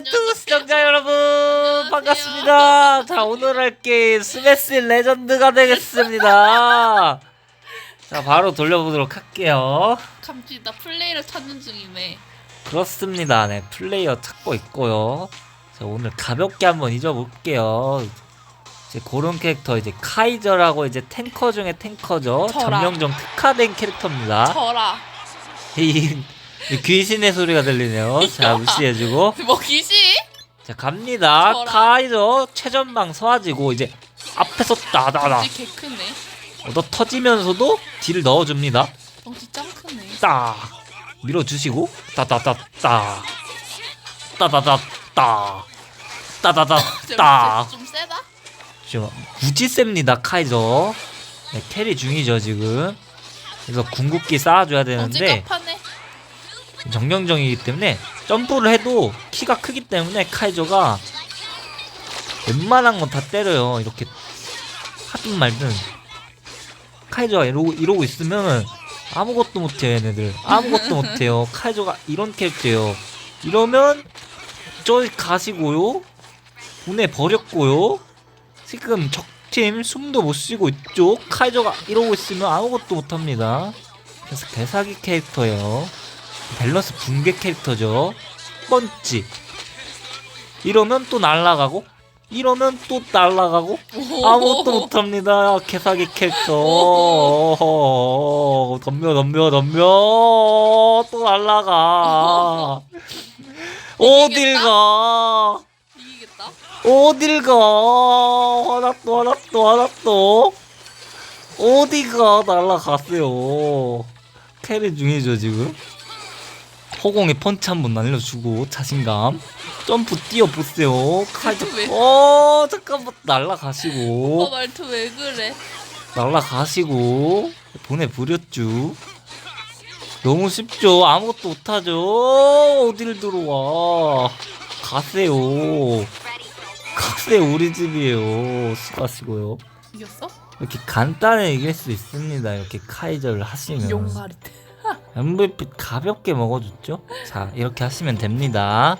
유튜브 시청자 여러분 반갑습니다. 자 오늘 할 게임 스매시 레전드가 되겠습니다. 자 바로 돌려보도록 할게요. 감지 나 플레이를 찾는 중이네. 그렇습니다. 네 플레이어 찾고 있고요. 자 오늘 가볍게 한번 잊어볼게요. 이제 고른 캐릭터 이제 카이저라고 이제 탱커 중에 탱커죠. 저라. 점령전 특화된 캐릭터입니다. 저라. 이 귀신의 소리가 들리네요. 자 무시해주고. 뭐 귀신? 자 갑니다 저라. 카이저 최전방 서가지고 이제 앞에서 따다다 개 크네. 얻어 터지면서도 딜을 넣어줍니다 덩치 짱 크네. 딱 밀어주시고 따다다따 따다다따 따다다따 좀 세다? 지금 무지 셉니다 카이저 네, 캐리 중이죠 지금 그래서 궁극기 쌓아줘야 덩치 되는데 깜파네. 정령정이기 때문에 점프를 해도 키가 크기 때문에 카이저가 웬만한 건 다 때려요. 이렇게 하든 말든 카이저가 이러고 이러고 있으면 아무것도 못해요 얘네들 아무것도 못해요. 카이저가 이런 캐릭터예요. 이러면 저기 가시고요. 보내 버렸고요. 지금 적팀 숨도 못 쉬고 있죠. 카이저가 이러고 있으면 아무것도 못합니다. 그래서 대사기 캐릭터예요. 밸런스 붕괴 캐릭터죠. 펀치. 이러면 또 날라가고, 이러면 또 날라가고, 아무것도 못합니다. 개사기 캐릭터. 덤벼, 덤벼, 덤벼. 또 날라가. 어딜 가? 이기겠다. 어딜 가? 하나 또, 하나 또, 하나 또. 어디가 날라갔어요. 캐리 중이죠, 지금. 허공에 펀치 한번 날려주고, 자신감. 점프 뛰어보세요. 카이저. 왜? 어, 잠깐만. 오빠 날라가시고. 말투 왜 그래? 날라가시고. 보내버렸죠. 너무 쉽죠? 아무것도 못하죠? 어딜 들어와. 가세요. 가세요, 우리 집이에요. 수고하시고요. 이겼어? 이렇게 간단히 이길 수 있습니다. 이렇게 카이저를 하시면. 용가리. MVP 가볍게 먹어줬죠? 자, 이렇게 하시면 됩니다.